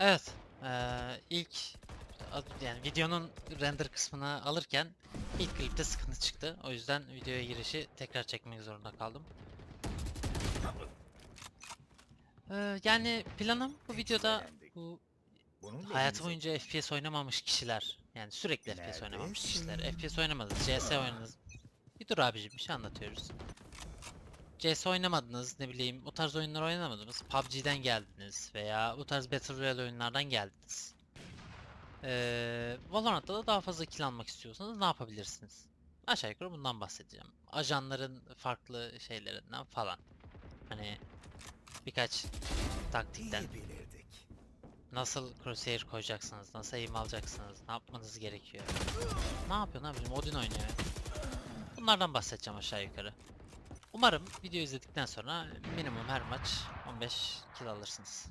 Evet. eee, ilk yani videonun render kısmını alırken ilk klipte sıkıntı çıktı. O yüzden videoya girişi tekrar çekmek zorunda kaldım. Eee, yani planım bu videoda bu hayatı boyunca FPS oynamamış kişiler yani sürekli FPS oynamamış kişiler? FPS oynamadınız CS oynadınız bir dur abicim bir şey anlatıyoruz CS oynamadınız ne bileyim o tarz oyunlar oynamadınız PUBG'den geldiniz veya bu tarz Battle Royale oyunlardan geldiniz ee, Valorant'ta da daha fazla kill almak istiyorsanız ne yapabilirsiniz? Aşağı yukarı bundan bahsedeceğim. Ajanların farklı şeylerinden falan. Hani birkaç taktikten. Nasıl crosshair koyacaksınız? Nasıl aim alacaksınız? Ne yapmanız gerekiyor? Ne yapıyorsun abicim? Odin oynuyor. Bunlardan bahsedeceğim aşağı yukarı. Umarım video izledikten sonra minimum her maç 15 kill alırsınız.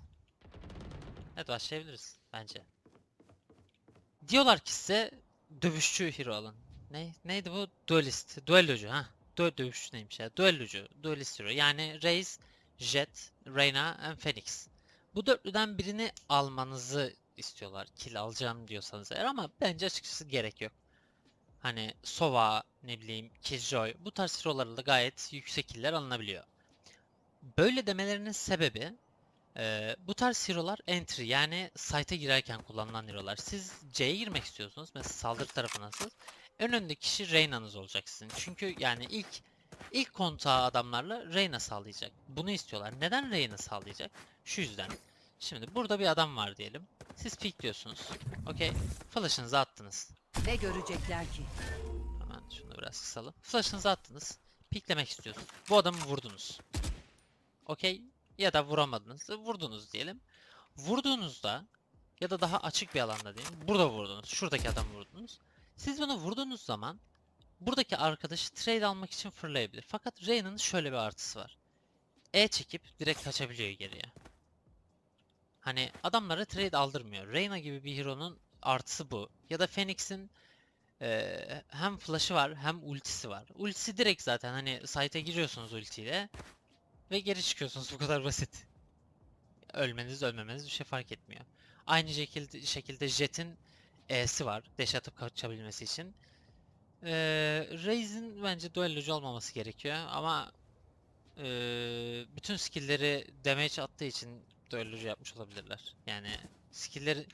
Evet başlayabiliriz bence. Diyorlar ki size dövüşçü hero alın. Ne? Neydi bu? Duelist. Duellocu ha. Dö dövüşçü neymiş ya? Duellocu. Duelist hero. Yani Raze, Jet, Reyna and Phoenix. Bu dörtlüden birini almanızı istiyorlar. Kill alacağım diyorsanız eğer ama bence açıkçası gerek yok. Hani Sova, ne bileyim, Killjoy bu tarz hero'larla gayet yüksek killer alınabiliyor. Böyle demelerinin sebebi eee, bu tarz hero'lar entry yani site'a girerken kullanılan hero'lar. Siz C'ye girmek istiyorsunuz. Mesela saldırı tarafındasınız. En öndeki kişi Reyna'nız olacak sizin. Çünkü yani ilk ilk kontağı adamlarla Reyna sağlayacak. Bunu istiyorlar. Neden Reyna sağlayacak? Şu yüzden. Şimdi burada bir adam var diyelim. Siz pikliyorsunuz. Okey. Flash'ınızı attınız. Ne görecekler ki? Hemen şunu biraz kısalım. Flash'ınızı attınız. Piklemek istiyorsunuz. Bu adamı vurdunuz. Okey. Ya da vuramadınız. Vurdunuz diyelim. Vurduğunuzda ya da daha açık bir alanda diyelim. Burada vurdunuz. Şuradaki adamı vurdunuz. Siz bunu vurduğunuz zaman buradaki arkadaşı trade almak için fırlayabilir. Fakat Reyna'nın şöyle bir artısı var. E çekip direkt kaçabiliyor geriye. Hani adamlara trade aldırmıyor. Reyna gibi bir hero'nun artısı bu. Ya da Phoenix'in eee, hem flash'ı var hem ultisi var. Ultisi direkt zaten hani site'e giriyorsunuz ultiyle ve geri çıkıyorsunuz bu kadar basit. Ölmeniz ölmemeniz bir şey fark etmiyor. Aynı şekilde şekilde Jet'in E'si var dash atıp kaçabilmesi için. Eee Raze'in bence duellocu olmaması gerekiyor ama eee, bütün skill'leri damage attığı için duellocu yapmış olabilirler. Yani skill'leri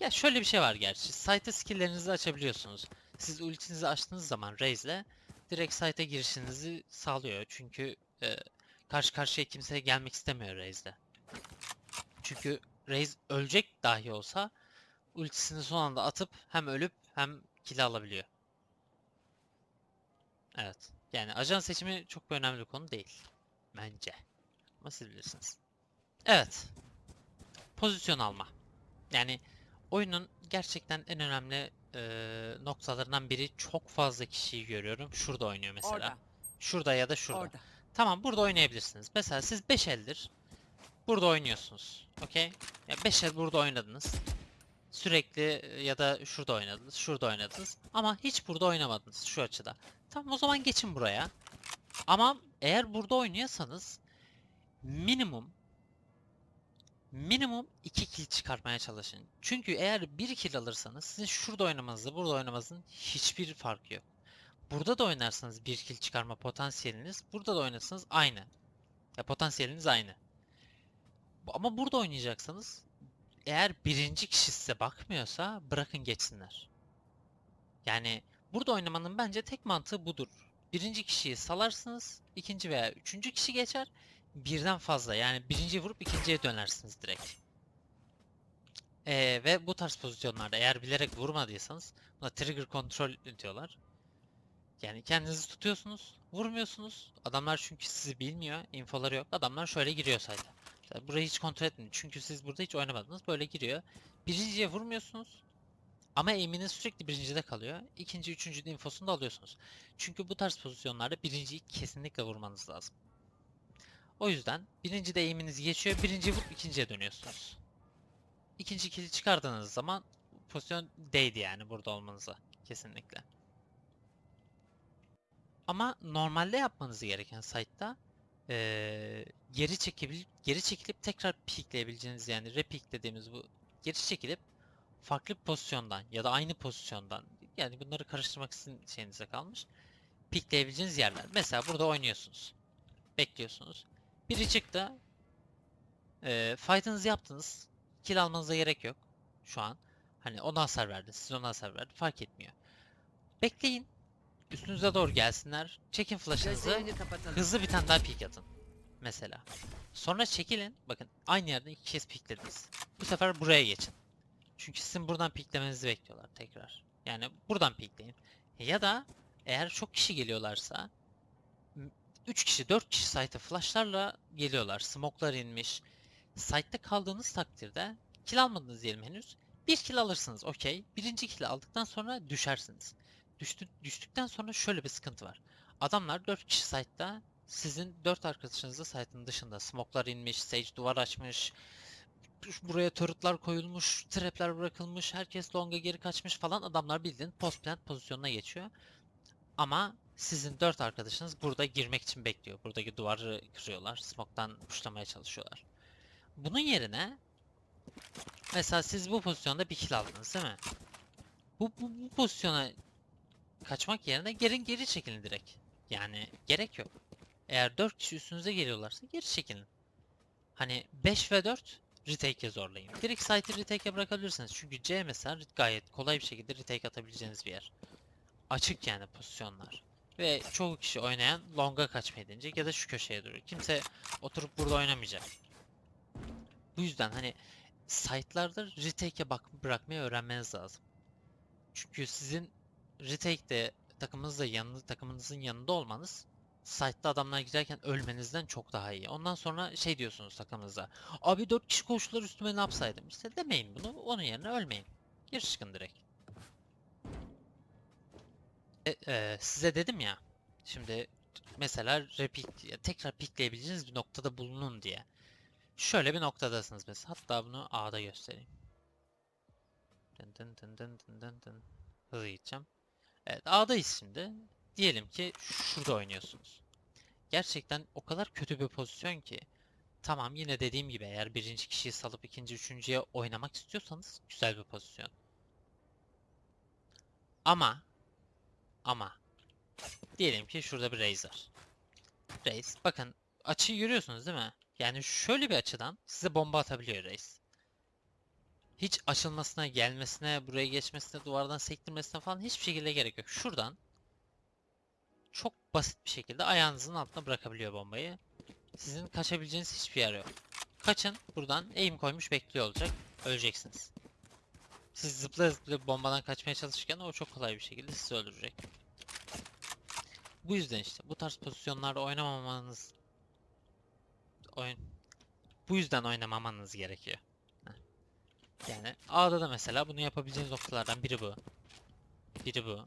ya şöyle bir şey var gerçi. Site'e skill'lerinizi açabiliyorsunuz. Siz ultinizi açtığınız zaman Raze'le direkt site'e girişinizi sağlıyor. Çünkü e, karşı karşıya kimseye gelmek istemiyor Raze'le. Çünkü Raze ölecek dahi olsa ultisini son anda atıp hem ölüp hem kill alabiliyor. Evet. Yani ajan seçimi çok bir önemli konu değil. Bence. Ama siz bilirsiniz. Evet. Pozisyon alma. Yani oyunun gerçekten en önemli eee, noktalarından biri çok fazla kişiyi görüyorum. Şurada oynuyor mesela. Orada, Şurada ya da şurada. orada. Tamam burada oynayabilirsiniz. Mesela siz 5 eldir burada oynuyorsunuz. Okey? Ya 5 el burada oynadınız. Sürekli e, ya da şurada oynadınız, şurada oynadınız. Ama hiç burada oynamadınız şu açıda. Tamam o zaman geçin buraya. Ama eğer burada oynuyorsanız minimum minimum 2 kill çıkartmaya çalışın. Çünkü eğer 1 kill alırsanız sizin şurada oynamanızla burada oynamanızın hiçbir farkı yok. Burada da oynarsanız 1 kill çıkarma potansiyeliniz, burada da oynarsanız aynı. Ya potansiyeliniz aynı. Ama burada oynayacaksanız eğer birinci kişi size bakmıyorsa bırakın geçsinler. Yani burada oynamanın bence tek mantığı budur. Birinci kişiyi salarsınız, ikinci veya üçüncü kişi geçer, birden fazla yani birinciyi vurup ikinciye dönersiniz direkt. Ee, ve bu tarz pozisyonlarda eğer bilerek vurmadıysanız buna trigger control diyorlar. Yani kendinizi tutuyorsunuz, vurmuyorsunuz. Adamlar çünkü sizi bilmiyor, infoları yok. Adamlar şöyle giriyor sayda. Mesela burayı hiç kontrol etmeyin çünkü siz burada hiç oynamadınız. Böyle giriyor. Birinciye vurmuyorsunuz. Ama aim'iniz sürekli birincide kalıyor. İkinci, üçüncü infosunu da alıyorsunuz. Çünkü bu tarz pozisyonlarda birinciyi kesinlikle vurmanız lazım. O yüzden birinci de aim'iniz geçiyor. Birinciyi vurup ikinciye dönüyorsunuz. İkinci kili çıkardığınız zaman pozisyon değdi yani burada olmanıza. Kesinlikle. Ama normalde yapmanız gereken site'da eee, geri çekebil geri çekilip tekrar peekleyebileceğiniz yani repeak dediğimiz bu geri çekilip farklı pozisyondan ya da aynı pozisyondan yani bunları karıştırmak sizin şeyinize kalmış. Pikleyebileceğiniz yerler. Mesela burada oynuyorsunuz. Bekliyorsunuz. Biri çıktı. Eee fight'ınızı yaptınız. Kill almanıza gerek yok. Şu an. Hani ona hasar verdi. Siz ona hasar verdi. Fark etmiyor. Bekleyin. Üstünüze doğru gelsinler. Çekin flash'ınızı. Hızlı bir tane daha pik atın. Mesela. Sonra çekilin. Bakın aynı yerden iki kez piklediniz. Bu sefer buraya geçin. Çünkü sizin buradan piklemenizi bekliyorlar tekrar. Yani buradan pikleyin. Ya da eğer çok kişi geliyorlarsa 3 kişi 4 kişi site'e flashlarla geliyorlar. Smoke'lar inmiş. Site'de kaldığınız takdirde kill almadınız diyelim henüz. Bir kill alırsınız okey. Birinci kill aldıktan sonra düşersiniz. Düştü, düştükten sonra şöyle bir sıkıntı var. Adamlar 4 kişi site'da sizin 4 arkadaşınız da site'ın dışında. Smoke'lar inmiş, Sage duvar açmış. Buraya turretlar koyulmuş, trapler bırakılmış, herkes long'a geri kaçmış falan. Adamlar bildiğin post plant pozisyonuna geçiyor. Ama sizin 4 arkadaşınız burada girmek için bekliyor. Buradaki duvarı kırıyorlar. Smoke'tan puşlamaya çalışıyorlar. Bunun yerine mesela siz bu pozisyonda bir kill aldınız değil mi? Bu, bu, bu pozisyona kaçmak yerine geri geri çekilin direkt. Yani gerek yok. Eğer 4 kişi üstünüze geliyorlarsa geri çekilin. Hani 5 ve 4 retake'e zorlayın. Direkt site'i retake'e bırakabilirsiniz. Çünkü C mesela gayet kolay bir şekilde retake atabileceğiniz bir yer. Açık yani pozisyonlar. Ve çoğu kişi oynayan long'a kaçmayı deneyecek ya da şu köşeye duruyor. Kimse oturup burada oynamayacak. Bu yüzden hani site'larda retake'e bak bırakmayı öğrenmeniz lazım. Çünkü sizin retake'de takımınızla yanında takımınızın yanında olmanız site'da adamlar giderken ölmenizden çok daha iyi. Ondan sonra şey diyorsunuz takımınıza. Abi 4 kişi koştular üstüme ne yapsaydım? İşte demeyin bunu. Onun yerine ölmeyin. Geri çıkın direkt. E, e, size dedim ya. Şimdi mesela ya tekrar pikleyebileceğiniz bir noktada bulunun diye. Şöyle bir noktadasınız mesela. Hatta bunu A'da göstereyim. Dın dın dın dın dın dın dın. Hızlı gideceğim. Evet A'dayız şimdi. Diyelim ki şurada oynuyorsunuz. Gerçekten o kadar kötü bir pozisyon ki. Tamam yine dediğim gibi eğer birinci kişiyi salıp ikinci üçüncüye oynamak istiyorsanız güzel bir pozisyon. Ama ama diyelim ki şurada bir Raze var. Raze bakın açıyı görüyorsunuz değil mi? Yani şöyle bir açıdan size bomba atabiliyor Raze. Hiç açılmasına, gelmesine, buraya geçmesine, duvardan sektirmesine falan hiçbir şekilde gerek yok. Şuradan çok basit bir şekilde ayağınızın altına bırakabiliyor bombayı. Sizin kaçabileceğiniz hiçbir yer yok. Kaçın buradan aim koymuş bekliyor olacak. Öleceksiniz. Siz zıpla zıpla bombadan kaçmaya çalışırken o çok kolay bir şekilde sizi öldürecek. Bu yüzden işte bu tarz pozisyonlarda oynamamanız oyun bu yüzden oynamamanız gerekiyor. Yani A'da da mesela bunu yapabileceğiniz noktalardan biri bu. Biri bu.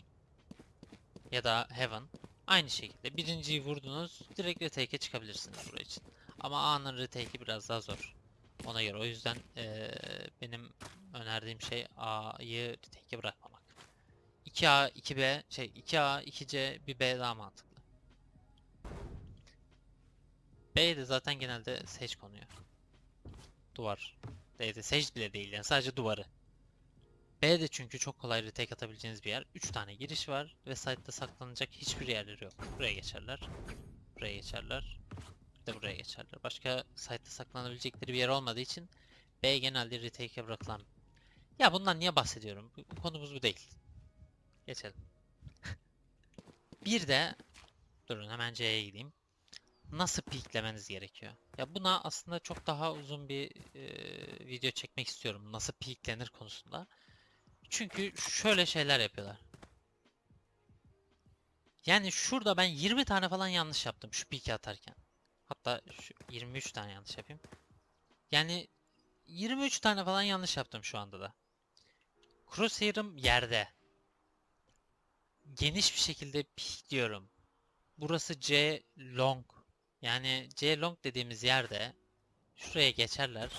Ya da Heaven. Aynı şekilde birinciyi vurdunuz direkt retake'e çıkabilirsiniz buraya için. Ama A'nın retake'i biraz daha zor. Ona göre o yüzden eee, benim önerdiğim şey A'yı retake'e bırakmamak. 2A, 2B, şey 2A, 2C, bir B daha mantıklı. B'de zaten genelde Sage konuyor. Duvar. D'de Sage bile değil yani sadece duvarı. B'de çünkü çok kolay retake atabileceğiniz bir yer. 3 tane giriş var ve site'da saklanacak hiçbir yerleri yok. Buraya geçerler. Buraya geçerler. De buraya geçerler. Başka site'da saklanabilecekleri bir yer olmadığı için B genelde retake'e bırakılan. Ya bundan niye bahsediyorum? Bu, konumuz bu değil. Geçelim. bir de durun hemen C'ye gideyim. Nasıl peaklemeniz gerekiyor? Ya buna aslında çok daha uzun bir e, video çekmek istiyorum. Nasıl peaklenir konusunda. Çünkü şöyle şeyler yapıyorlar. Yani şurada ben 20 tane falan yanlış yaptım şu peak'i atarken. Hatta şu 23 tane yanlış yapayım. Yani 23 tane falan yanlış yaptım şu anda da. Crosshair'ım yerde. Geniş bir şekilde peakliyorum. Burası C long. Yani C long dediğimiz yerde şuraya geçerler.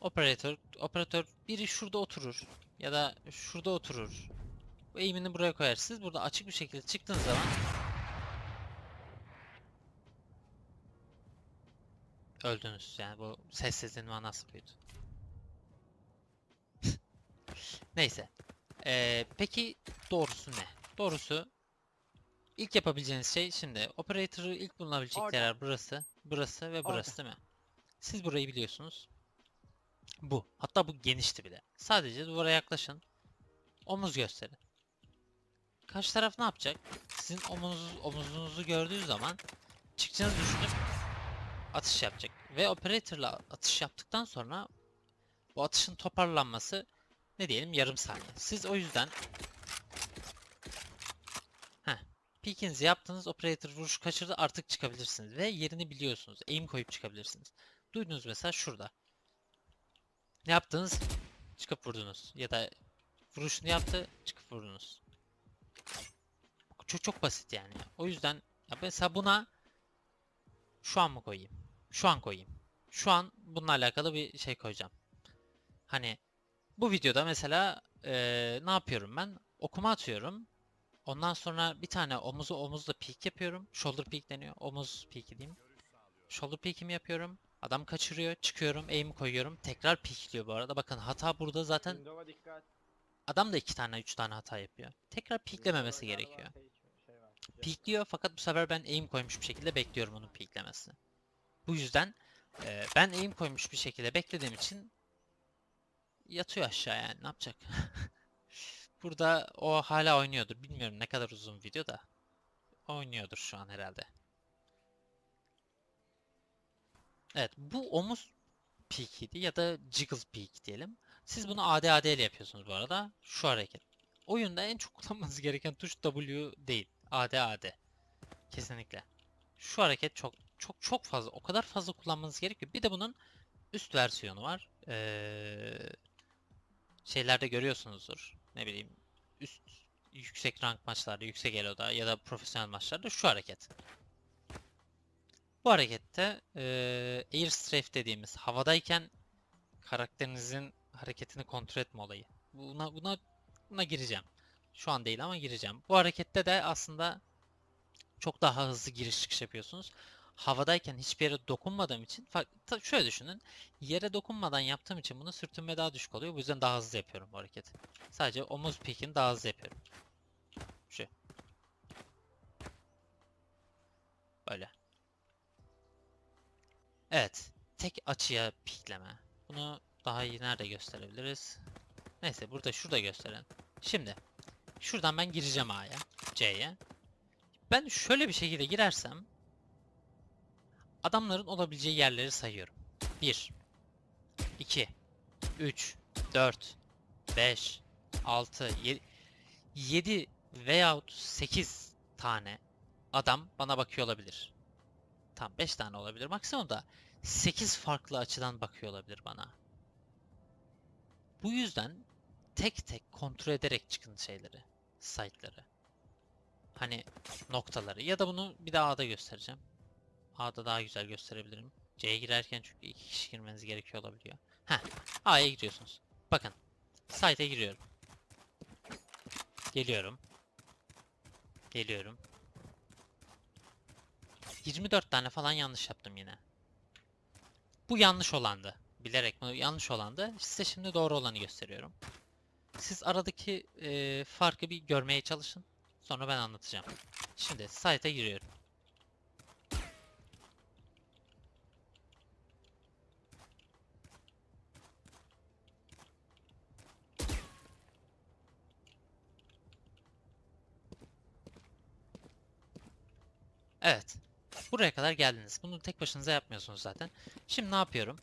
Operatör, operatör biri şurada oturur ya da şurada oturur. Bu eğimini buraya koyar. Siz burada açık bir şekilde çıktığınız zaman öldünüz. Yani bu sessizliğin manası buydu. Neyse. Ee, peki doğrusu ne? Doğrusu ilk yapabileceğiniz şey şimdi operator'ı ilk bulunabilecek Orada. yerler burası, burası ve burası değil mi? Siz burayı biliyorsunuz. Bu. Hatta bu genişti bile. Sadece duvara yaklaşın. Omuz gösterin. Karşı taraf ne yapacak? Sizin omuz, omuzunuzu gördüğü zaman çıkacağınızı düşünüp atış yapacak. Ve operator'la atış yaptıktan sonra bu atışın toparlanması ne diyelim yarım saniye. Siz o yüzden Heh, peekinizi yaptınız, operator vuruş kaçırdı artık çıkabilirsiniz ve yerini biliyorsunuz. Aim koyup çıkabilirsiniz. Duydunuz mesela şurada. Ne yaptınız? Çıkıp vurdunuz. Ya da vuruşunu yaptı, çıkıp vurdunuz. Çok çok basit yani. O yüzden ya mesela buna şu an mı koyayım? Şu an koyayım. Şu an bununla alakalı bir şey koyacağım. Hani bu videoda mesela eee, ne yapıyorum ben? Okuma atıyorum. Ondan sonra bir tane omuzu omuzla peek yapıyorum. Shoulder peek deniyor. Omuz peeki diyeyim. Shoulder peek'imi yapıyorum. Adam kaçırıyor. Çıkıyorum. Aim koyuyorum. Tekrar peekliyor bu arada. Bakın hata burada zaten adam da iki tane üç tane hata yapıyor. Tekrar peeklememesi Windows'da gerekiyor. şey- şey. Peekliyor fakat bu sefer ben aim koymuş bir şekilde bekliyorum onun peeklemesini. Bu yüzden e, ben aim koymuş bir şekilde beklediğim için yatıyor aşağı yani ne yapacak? Burada o hala oynuyordur. Bilmiyorum ne kadar uzun video da. Oynuyordur şu an herhalde. Evet bu omuz peek'iydi ya da jiggle peek diyelim. Siz bunu AD ile yapıyorsunuz bu arada. Şu hareket. Oyunda en çok kullanmanız gereken tuş W değil. AD AD. Kesinlikle. Şu hareket çok çok çok fazla o kadar fazla kullanmanız gerekiyor. Bir de bunun üst versiyonu var. Ee, şeylerde görüyorsunuzdur. Ne bileyim üst yüksek rank maçlarda, yüksek elo'da ya da profesyonel maçlarda şu hareket. Bu harekette eee air strafe dediğimiz havadayken karakterinizin hareketini kontrol etme olayı. Buna buna buna gireceğim. Şu an değil ama gireceğim. Bu harekette de aslında çok daha hızlı giriş çıkış yapıyorsunuz. Havadayken hiçbir yere dokunmadığım için şöyle düşünün. Yere dokunmadan yaptığım için bunu sürtünme daha düşük oluyor. Bu yüzden daha hızlı yapıyorum bu hareketi. Sadece omuz peek'ini daha hızlı yapıyorum. Şu. Böyle. Evet. Tek açıya pikleme. Bunu daha iyi nerede gösterebiliriz? Neyse burada şurada gösterelim. Şimdi. Şuradan ben gireceğim A'ya. C'ye. Ben şöyle bir şekilde girersem adamların olabileceği yerleri sayıyorum. 1 2 3 4 5 6 7 7 veyahut 8 tane adam bana bakıyor olabilir. Tam 5 tane olabilir. Maksimum da 8 farklı açıdan bakıyor olabilir bana. Bu yüzden tek tek kontrol ederek çıkın şeyleri, site'ları. Hani noktaları ya da bunu bir daha A'da göstereceğim. A'da daha güzel gösterebilirim. C'ye girerken çünkü iki kişi girmeniz gerekiyor olabiliyor. Heh, A'ya gidiyorsunuz. Bakın, site'e giriyorum. Geliyorum. Geliyorum. 24 tane falan yanlış yaptım yine. Bu yanlış olandı. Bilerek bunu yanlış olandı. Size şimdi doğru olanı gösteriyorum. Siz aradaki e, farkı bir görmeye çalışın. Sonra ben anlatacağım. Şimdi site'e giriyorum. Evet. Buraya kadar geldiniz. Bunu tek başınıza yapmıyorsunuz zaten. Şimdi ne yapıyorum?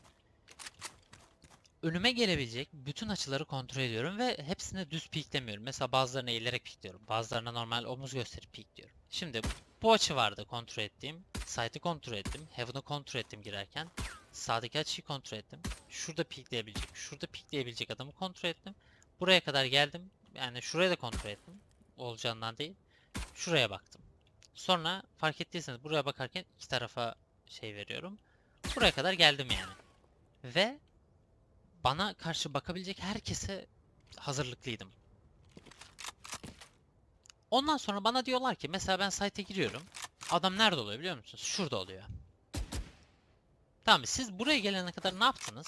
Önüme gelebilecek bütün açıları kontrol ediyorum ve hepsine düz piklemiyorum. Mesela bazılarına eğilerek pikliyorum. Bazılarına normal omuz gösterip pikliyorum. Şimdi bu açı vardı kontrol ettiğim. Site'ı kontrol ettim. Heaven'ı kontrol ettim girerken. Sağdaki açıyı kontrol ettim. Şurada pikleyebilecek, şurada pikleyebilecek adamı kontrol ettim. Buraya kadar geldim. Yani şuraya da kontrol ettim. Olacağından değil. Şuraya baktım. Sonra fark ettiyseniz buraya bakarken iki tarafa şey veriyorum. Buraya kadar geldim yani. Ve bana karşı bakabilecek herkese hazırlıklıydım. Ondan sonra bana diyorlar ki mesela ben site'e giriyorum. Adam nerede oluyor biliyor musunuz? Şurada oluyor. Tamam siz buraya gelene kadar ne yaptınız?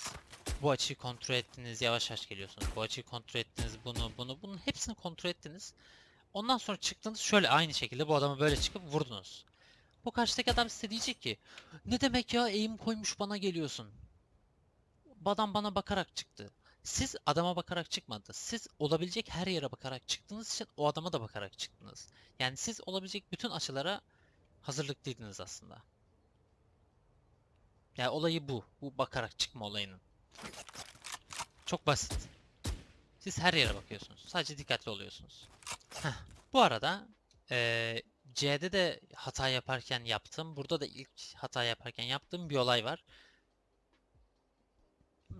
bu açıyı kontrol ettiniz, yavaş yavaş geliyorsunuz. Bu açıyı kontrol ettiniz, bunu, bunu, bunun hepsini kontrol ettiniz. Ondan sonra çıktınız şöyle aynı şekilde bu adama böyle çıkıp vurdunuz. Bu karşıdaki adam size diyecek ki ne demek ya eğim koymuş bana geliyorsun. Bu adam bana bakarak çıktı. Siz adama bakarak çıkmadınız. Siz olabilecek her yere bakarak çıktığınız için o adama da bakarak çıktınız. Yani siz olabilecek bütün açılara hazırlıklıydınız aslında. Yani olayı bu. Bu bakarak çıkma olayının. Çok basit. Siz her yere bakıyorsunuz. Sadece dikkatli oluyorsunuz. Bu arada eee, C'de de hata yaparken yaptım. Burada da ilk hata yaparken yaptığım bir olay var.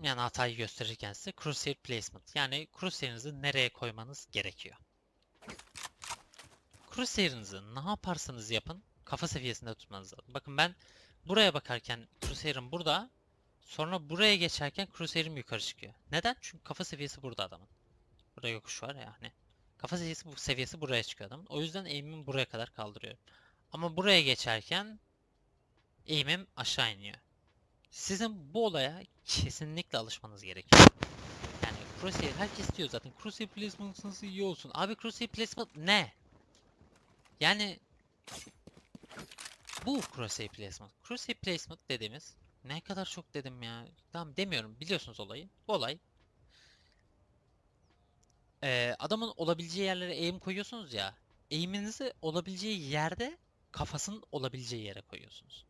Yani hatayı gösterirken size crosshair placement. Yani crosshair'ınızı nereye koymanız gerekiyor. Crosshair'ınızı ne yaparsanız yapın kafa seviyesinde tutmanız lazım. Bakın ben buraya bakarken crosshair'ım burada. Sonra buraya geçerken crosshair'im yukarı çıkıyor. Neden? Çünkü kafa seviyesi burada adamın. Burada yokuş var ya hani. Kafa seviyesi, bu seviyesi buraya çıkıyor adamın. O yüzden aim'imi buraya kadar kaldırıyorum. Ama buraya geçerken aim'im aşağı iniyor. Sizin bu olaya kesinlikle alışmanız gerekiyor. Yani crosshair herkes diyor zaten crosshair placement'ınız iyi olsun. Abi crosshair placement ne? Yani bu crosshair placement. Crosshair placement dediğimiz ne kadar çok dedim ya. Tamam demiyorum. Biliyorsunuz olayı. Bu olay Ee, adamın olabileceği yerlere aim koyuyorsunuz ya. Aim'inizi olabileceği yerde kafasının olabileceği yere koyuyorsunuz.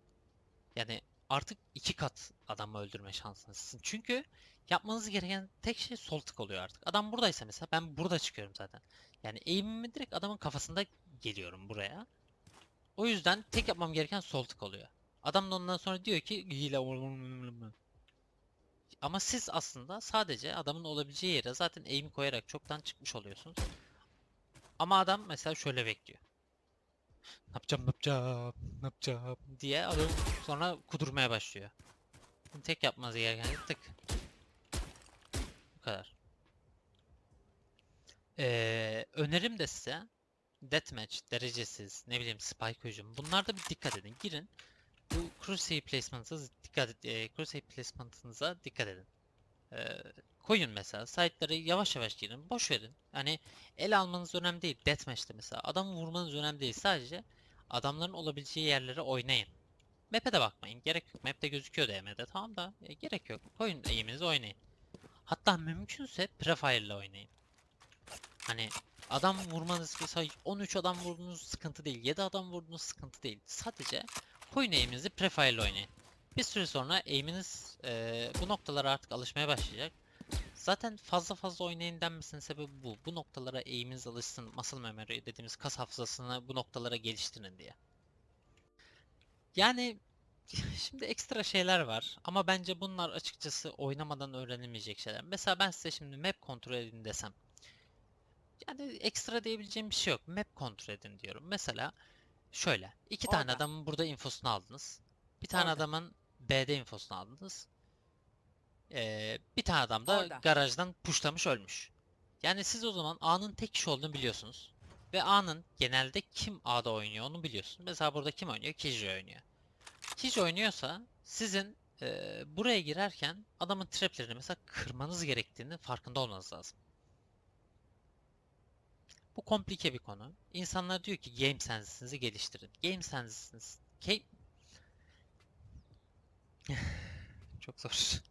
Yani artık iki kat adamı öldürme şansınız. Çünkü yapmanız gereken tek şey sol tık oluyor artık. Adam buradaysa mesela ben burada çıkıyorum zaten. Yani aim'imi direkt adamın kafasında geliyorum buraya. O yüzden tek yapmam gereken sol tık oluyor. Adam da ondan sonra diyor ki hile ama siz aslında sadece adamın olabileceği yere zaten aim koyarak çoktan çıkmış oluyorsunuz. Ama adam mesela şöyle bekliyor. Ne yapacağım, ne yapacağım, ne yapacağım diye adam sonra kudurmaya başlıyor. Tek yapmanız gereken tık. Bu kadar. Ee, önerim de size Deathmatch, derecesiz, ne bileyim spike hücum. Bunlarda bir dikkat edin. Girin. Bu Crusader placement'ınıza dikkat e, Crusader placement'ınıza dikkat edin. Ee, koyun mesela. Site'ları yavaş yavaş girin. Boş verin. Hani el almanız önemli değil. Deathmatch'te mesela. Adamı vurmanız önemli değil. Sadece adamların olabileceği yerlere oynayın. Map'e de bakmayın. Gerek yok. Map'te gözüküyor DM'de. Tamam da e, gerek yok. Koyun aim'inizi oynayın. Hatta mümkünse Prefire ile oynayın. Hani adam vurmanız mesela 13 adam vurdunuz sıkıntı değil. 7 adam vurdunuz sıkıntı değil. Sadece koyun aim'inizi Prefire oynayın. Bir süre sonra aim'iniz eee, bu noktalara artık alışmaya başlayacak. Zaten fazla fazla oynayın denmesinin sebebi bu. Bu noktalara aim'iniz alışsın, muscle memory dediğimiz kas hafızasını bu noktalara geliştirin diye. Yani şimdi ekstra şeyler var ama bence bunlar açıkçası oynamadan öğrenilmeyecek şeyler. Mesela ben size şimdi map kontrol edin desem. Yani ekstra diyebileceğim bir şey yok. Map kontrol edin diyorum. Mesela şöyle. iki tane Orada. adamın burada infosunu aldınız. Bir tane Orada. adamın B'de infosunu aldınız. Ee, bir tane adam da Orada. garajdan puşlamış ölmüş. Yani siz o zaman A'nın tek kişi olduğunu biliyorsunuz. Ve A'nın genelde kim A'da oynuyor onu biliyorsunuz. Mesela burada kim oynuyor? Kiji oynuyor. Kiji oynuyorsa sizin eee, buraya girerken adamın traplerini mesela kırmanız gerektiğini farkında olmanız lazım. Bu komplike bir konu. İnsanlar diyor ki game sense'inizi geliştirin. Game sense'iniz Game... Çok zor.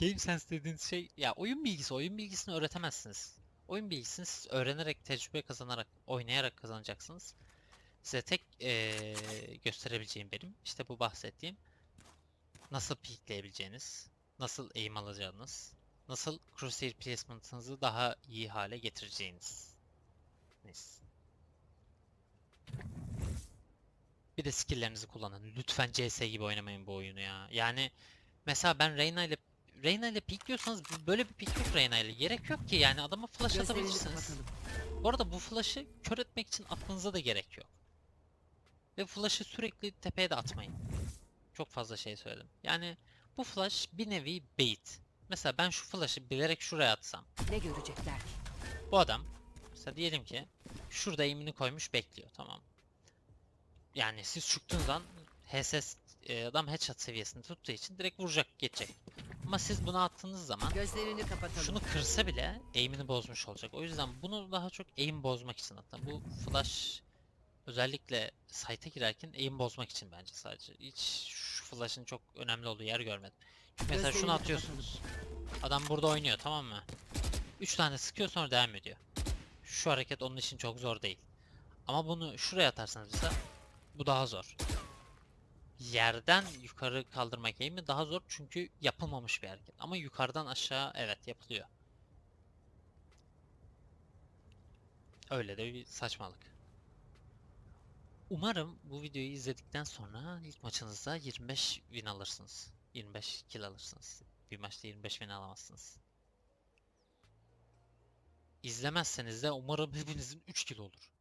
Game sense dediğiniz şey ya oyun bilgisi, oyun bilgisini öğretemezsiniz. Oyun bilgisini siz öğrenerek, tecrübe kazanarak, oynayarak kazanacaksınız. Size tek eee, gösterebileceğim benim işte bu bahsettiğim nasıl peekleyebileceğiniz, nasıl aim alacağınız, nasıl crosshair placement'ınızı daha iyi hale getireceğiniz. Neyse. Bir de skill'lerinizi kullanın. Lütfen CS gibi oynamayın bu oyunu ya. Yani mesela ben Reyna ile Reyna ile peekliyorsanız bu- böyle bir peek yok Reyna ile. Gerek yok ki yani adama flash atabilirsiniz. Bu arada bu flash'ı kör etmek için atmanıza da gerek yok. Ve flash'ı sürekli tepeye de atmayın. Çok fazla şey söyledim. Yani bu flash bir nevi bait. Mesela ben şu flash'ı bilerek şuraya atsam. Ne görecekler? Bu adam mesela diyelim ki şurada aim'ini koymuş bekliyor tamam. Yani siz çıktığınız an HS e, adam headshot seviyesinde tuttuğu için direkt vuracak, geçecek. Ama siz bunu attığınız zaman Gözlerini kapatalım. şunu kırsa bile aim'ini bozmuş olacak. O yüzden bunu daha çok aim bozmak için hatta bu flash özellikle site'e girerken aim bozmak için bence sadece. Hiç şu flash'ın çok önemli olduğu yer görmedim. Çünkü mesela şunu atıyorsunuz. Adam burada oynuyor tamam mı? 3 tane sıkıyor sonra devam ediyor. Şu hareket onun için çok zor değil. Ama bunu şuraya atarsanız mesela bu daha zor. Yerden yukarı kaldırmak eğimi daha zor çünkü yapılmamış bir hareket. Ama yukarıdan aşağı evet yapılıyor. Öyle de bir saçmalık. Umarım bu videoyu izledikten sonra ilk maçınızda 25 win alırsınız. 25 kill alırsınız. Bir maçta 25 win alamazsınız. İzlemezseniz de umarım hepinizin 3 kill olur.